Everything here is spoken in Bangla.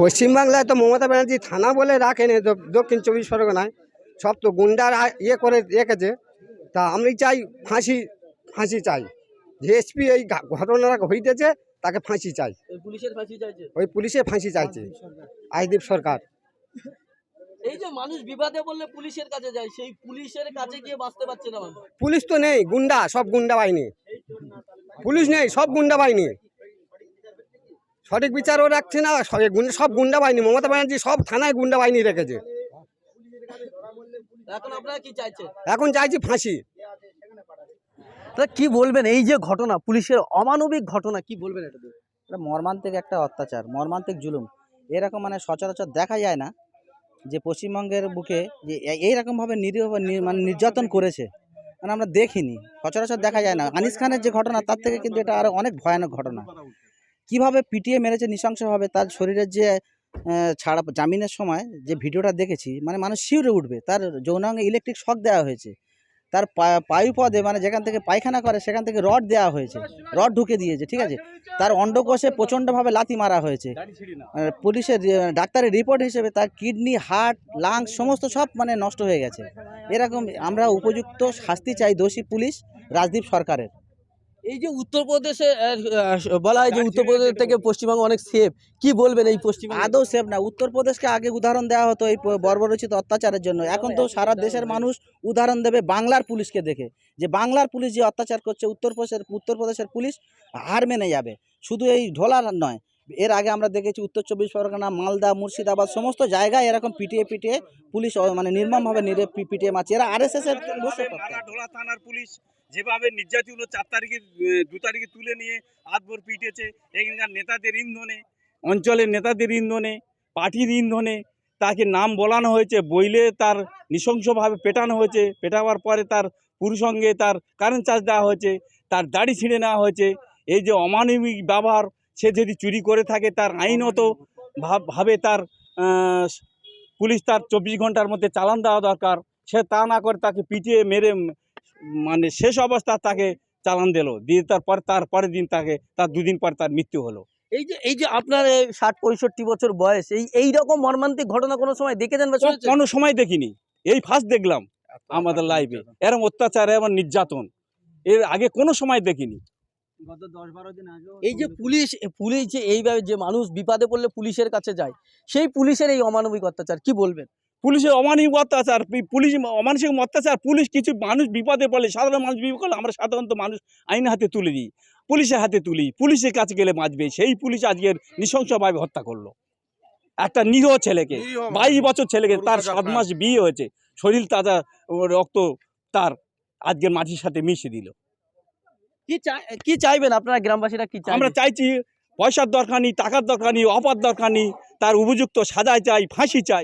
পশ্চিমবাংলায় তো মমতা ব্যানার্জি থানা বলে রাখেনি দক্ষিণ চব্বিশ পরগনায়। সব তো গুন্ডার ইয়ে করে রেখেছে। তা আমি চাই ফাঁসি ফাঁসি চাই। যে এসপি এই ঘটনাটা হইতেছে তাকে ফাঁসি চাই। পুলিশের ফাঁসি চাইছে? ওই পুলিশের ফাঁসি চাইছে। আইদীপ সরকার। এই যে মানুষ বিবাদে বললে পুলিশের কাছে যায় সেই পুলিশের কাছে গিয়ে বাঁচতে পারছে না পুলিশ তো নেই গুন্ডা সব গুন্ডা বাহিনী। পুলিশ নেই সব গুন্ডা বাহিনী। সঠিক বিচারও রাখছে না সব গুন্ডা- সব গুন্ডা বাহিনী মমতা ব্যানার্জি সব থানায় গুন্ডা বাহিনী রেখেছে। এখন আপনারা কি চাইছেন? এখন চাইছি ফাঁসি। তা কি বলবেন এই যে ঘটনা পুলিশের অমানবিক ঘটনা কি বলবেন এটা এটা মর্মান্তিক একটা অত্যাচার মর্মান্তিক জুলুম। এরকম মানে সচরাচর দেখা যায় না যে পশ্চিমবঙ্গের বুকে যে এইরকমভাবে নিরীহ মানে নির্যাতন করেছে। মানে আমরা দেখিনি সচরাচর দেখা যায় না। আনিস খানের যে ঘটনা তার থেকে কিন্তু এটা আরও অনেক ভয়ানক ঘটনা। কীভাবে পিটিয়ে মেরেছে নৃশংসভাবে তার শরীরের যে ছাড়া, জামিনের সময় যে ভিডিওটা দেখেছি মানে মানুষ শিউরে উঠবে। তার যৌনাঙ্গে ইলেকট্রিক শক দেওয়া হয়েছে। তার পা- পায়ু পদে মানে যেখান থেকে পায়খানা করে, সেখান থেকে রড দেওয়া হয়েছে। রড ঢুকে দিয়েছে, ঠিক আছে? তার অন্ডকোষে প্রচণ্ডভাবে লাথি মারা হয়েছে। পুলিশের ডাক্তারের রিপোর্ট হিসেবে তার কিডনি হার্ট লাংস সমস্ত সব মানে নষ্ট হয়ে গেছে। এরকম আমরা উপযুক্ত শাস্তি চাই দোষী পুলিশ, রাজদীপ সরকারের। এই যে উত্তরপ্রদেশে বলা হয় যে উত্তরপ্রদেশ থেকে পশ্চিমবঙ্গ অনেক সেফ কি বলবেন এই পশ্চিম আদৌ সেফ না। উত্তরপ্রদেশকে আগে উদাহরণ দেওয়া হতো এই বর্বরচিত অত্যাচারের জন্য। এখন তো সারা দেশের মানুষ উদাহরণ দেবে বাংলার পুলিশকে দেখে। যে বাংলার পুলিশ যে অত্যাচার করছে উত্তরপ্রদেশের উত্তরপ্রদেশের পুলিশ হার মেনে যাবে। শুধু এই ঢোলার নয় এর আগে আমরা দেখেছি উত্তর চব্বিশ পরগনা মালদা মুর্শিদাবাদ সমস্ত জায়গায় এরকম পিটিয়ে পিটিয়ে পুলিশ মানে নির্মমভাবে নিরে পিটিয়ে মারছে। এরা আরএসএস এর পোষকর্তা। ঢোলা থানার পুলিশ যেভাবে নির্যাতিত হলো, চার তারিখে দু তারিখে তুলে নিয়ে আধভর পিটেছে। এখানকার নেতাদের ইন্ধনে, অঞ্চলের নেতাদের ইন্ধনে, পার্টির ইন্ধনে তাকে নাম বলানো হয়েছে, বইলে তার নৃশংসভাবে পেটানো হয়েছে, পেটাবার পরে তার পুরুষঙ্গে তার কারেন্ট চার্জ দেওয়া হয়েছে, তার দাড়ি ছিঁড়ে নেওয়া হয়েছে। এই যে অমানবিক ব্যবহার, সে যদি চুরি করে থাকে, তার আইনত ভাবে তার পুলিশ তার চব্বিশ ঘণ্টার মধ্যে চালান দেওয়া দরকার। সে তা না করে তাকে পিটিয়ে মেরে মানে শেষ অবস্থা তাকে চালান দিল। দিয়ে তারপর তার পরের দিন তাকে তার দুদিন পর তার মৃত্যু হলো। এই যে এই যে আপনার এই ষাট পঁয়ষট্টি বছর বয়স এই এই রকম মর্মান্তিক ঘটনা কোনো সময় দেখেছেন বা কোনো সময় দেখিনি। এই ফার্স্ট দেখলাম আমাদের লাইফে এরম অত্যাচার এরম নির্যাতন। এর আগে কোনো সময় দেখিনি। এই যে পুলিশ পুলিশ যে এইভাবে যে মানুষ বিপদে পড়লে পুলিশের কাছে যায় সেই পুলিশের এই অমানবিক অত্যাচার কি বলবেন? পুলিশের অমানবিক অত্যাচার পুলিশ অমানসিক অত্যাচার পুলিশ কিছু মানুষ বিপদে পড়লে সাধারণ মানুষ বিপদ করলে আমরা সাধারণত মানুষ আইন হাতে তুলে দিই পুলিশের হাতে তুলি পুলিশের কাছে গেলে বাঁচবে সেই পুলিশ আজকের নৃশংসভাবে হত্যা করল। একটা নিরীহ ছেলেকে বাইশ বছর ছেলেকে তার সাত মাস বিয়ে হয়েছে শরীর তাজা রক্ত তার আজকের মাটির সাথে মিশে দিল। কি চাই কি চাইবেন আপনারা গ্রামবাসীরা কি আমরা চাইছি পয়সার দরকার নেই টাকার দরকার নেই অপার দরকার নেই তার উপযুক্ত সাজায় চাই ফাঁসি চাই।